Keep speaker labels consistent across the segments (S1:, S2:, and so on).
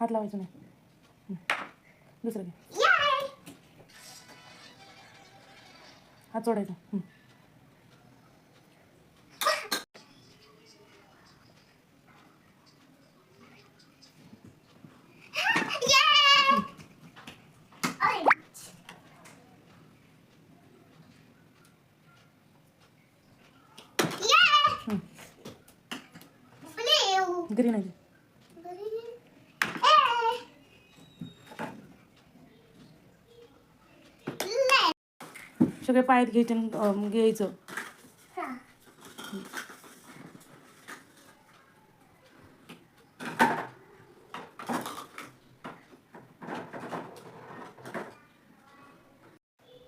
S1: हात लावायचं नाही. दुसरं घे. हात सोडायचा. हं.
S2: याय ऑरेंज याय
S1: हं.
S2: ब्लू
S1: ग्रीन आहे सगळे पायात घ्यायचे घ्यायचं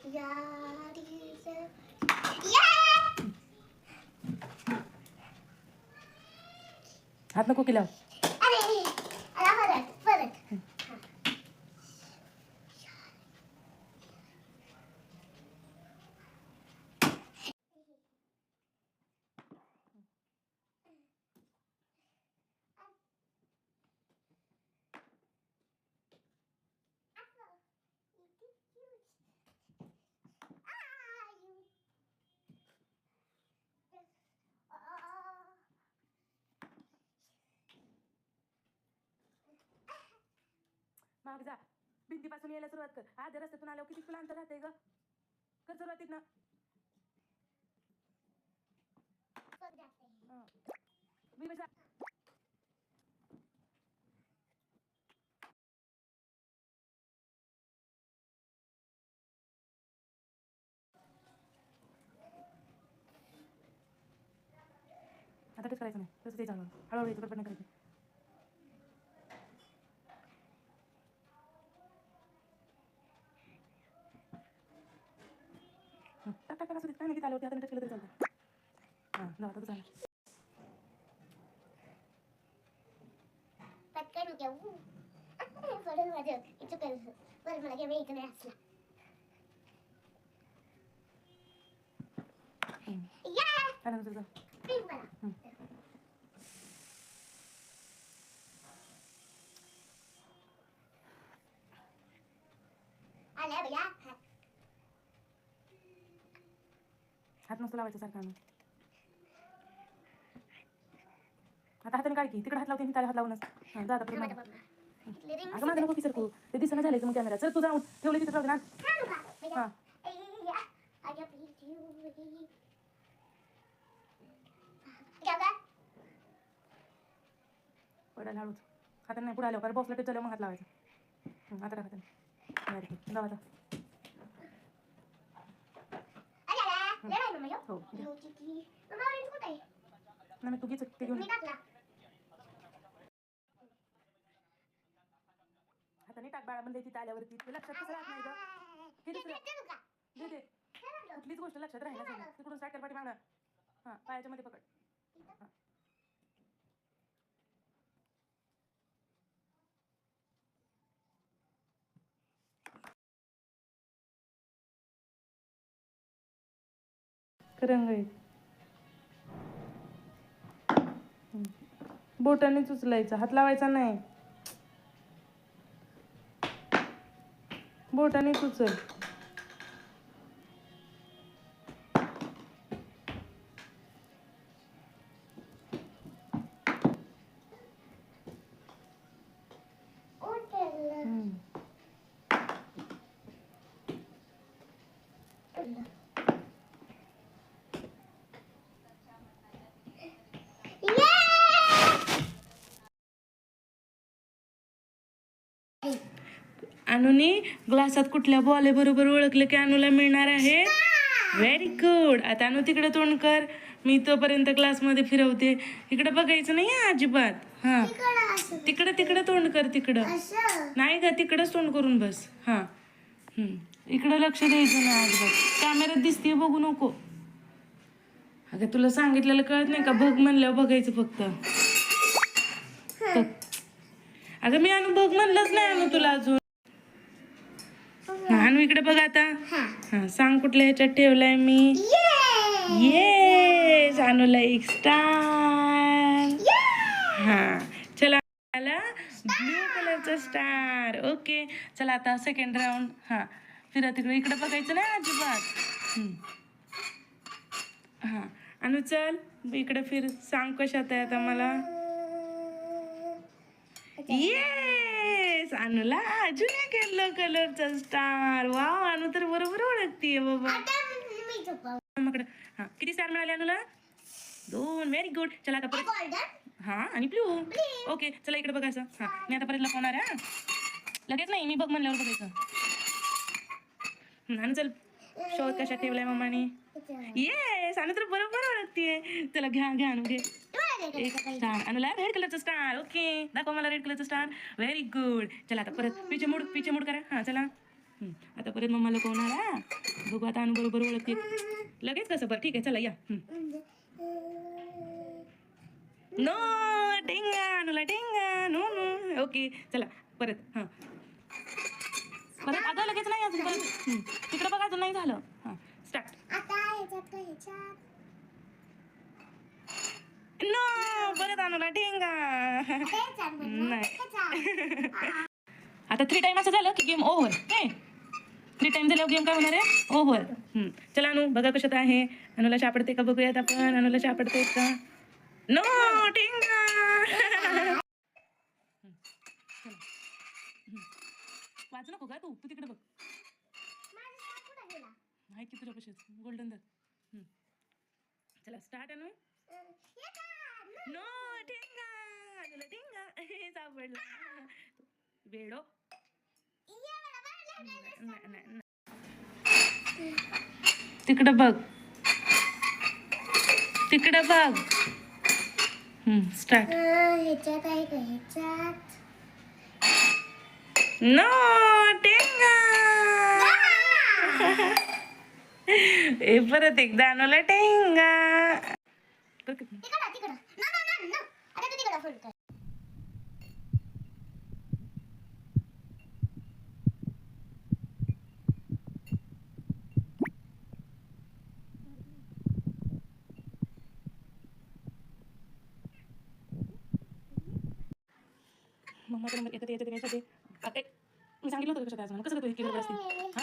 S1: Yeah घ्यायचं हात नको केल्यावर. माग जा. भिंतीपासून यायला सुरुवात कर. आधी रस्त्यातून आल्यावर किती तुला अंतर राहते ग? कर सुरुवातीत ना मी बसा आता तेच करायचं नाही. तसं ते चालू हळूहळू नाही करायचं हं, टाक टाक टाक असू दे काय नाही आल्यावरती हाताने टच केलं तरी चालतं हां जाऊ आता झालं
S2: पटकन घेऊ पडून माझं चुकल बरं मला घ्या इथं नाही असला
S1: हं.
S2: या
S1: त्यानंतर जा
S2: प्लीज मला
S1: हं.
S2: आल्या भैया
S1: हात नसतो लावायचा सारखा. आणून आता हाताने काय की तिकडे हात लावते मी त्याला हात लावूनच. हां जा आता परत मागं. अगं माझं नको की सरकू ते दिसणं झालं मग कॅमेरा चल तू जाऊन ठेवले तिथे राहू दे ना हां. पडायला हळूच. हाताने नाही पुढे आल्यावर. बॉक्सला टेप झाल्यावर मग हात लावायचा. हं, आता टाक. लावा आता. हो. नाही तू घे ते घेऊन. हाताने टाक बाळा म्हणजे तिथे आल्यावरती. ते लक्षात कसं राहत नाही गं. हे दुसरं. दे दे. कुठलीच गोष्ट लक्षात पाहिजे तिकडून कर पाठी मागणं हां पायाच्या मध्ये पकड. हां. करंगळी बोटानेच उचलायचा हात लावायचा नाही. बोटानेच उचल अनुनी ग्लासात कुठल्या बॉले बरोबर ओळखलं की अनुला मिळणार आहे? व्हेरी गुड आता अनु तिकडे तोंड कर. मी तोपर्यंत क्लासमध्ये फिरवते. इकडे बघायचं नाही अजिबात. हां. तिकडं तिकडं तोंड कर तिकडं. नाही का तिकडंच तोंड करून बस. हां. इकडं लक्ष द्यायचं नाही अजिबात. कॅमेऱ्यात दिसते बघू नको. अगं तुला सांगितलेलं कळत नाही का? बघ म्हणल्यावर बघायचं फक्त. अगं मी अनु बघ म्हणलंच नाही अनु तुला अजून. हा, अनु इकडे बघ आता. हा. सांग कुठल्या ह्याच्यात ठेवलाय मी? ये अनुला एक स्टार हा चला आला. ब्लू कलरचा स्टार ओके चला आता सेकंड राऊंड हा फिरा तिकडे. इकडे बघायचं ना अजिबात. हा अनु चल इकडे फिर. सांग कशात आहे आता मला. येस अनुला अजून एक येल्लो कलरचा स्टार वाव अनु तर बरोबर ओळखतीये बाबा. हा किती स्टार मिळाले अनुला? दोन. व्हेरी गुड चला आता परत. हा आणि ब्लू ओके चला इकडे बघायचं हा मी आता परत लपवणार आहे हा. लगेच नाही मी बघ म्हणल्यावर बघायचं. आणि चल शोध कशा ठेवलाय मम्मानी. येस आणि तर बरोबर ओळखतीये. चला घ्या घ्या घे. एक स्टार अनुला रेड कलरचा स्टार ओके दाखव मला रेड कलरचा स्टार व्हेरी गुड चला आता परत पिचे मूड पिचे मूड करा. हा चला. आता परत मम्मा लपवणार हा बघू आता अनु बरोबर ओळखते. लगेच कसं? बरं ठीक आहे. चला या. नो टेंगा अनुला टेंगा नो नो ओके चला परत. हां. परत अगं लगेच नाही अजून परत. तिकडे बघा अजून नाही झालं. हां. स्टार्ट
S2: आता ह्याच्यात काय ह्याच्यात
S1: नो परत
S2: आणला ठेंगा.
S1: नाही. आता थ्री टाइम असं झालं की गेम ओव्हर हे थ्री टाइम झाल्यावर गेम काय होणार आहे? ओव्हर चला अनु बघा कशात आहे. अनुला सापडते का बघूयात आपण. अनुला सापडते का? नो ठेंगा. वाच नको का तू. तू तिकडे बघ.
S2: माझा
S1: की तुझ्या पशीच? गोल्डन दर चला स्टार्ट अनु
S2: अं,
S1: नो ठेंगा. तुला ठेंगा. सापडला. वेडो. तिकडं बघ. तिकडं बघ. स्टार्ट
S2: ह्याच्यात आहे का ह्याच्यात
S1: नो टेंगा हे परत एकदा अनुला टेंगा बघ.
S2: तिकडं तिकडं ना ना ना ना आता तू तिकडं फोल्ड कर
S1: मम्माचा नंबर येतात येतात याच्यात मी सांगितलं होतं कशात आहे आज म्हणून. कसं काय तू इतकी बरोबर असते हा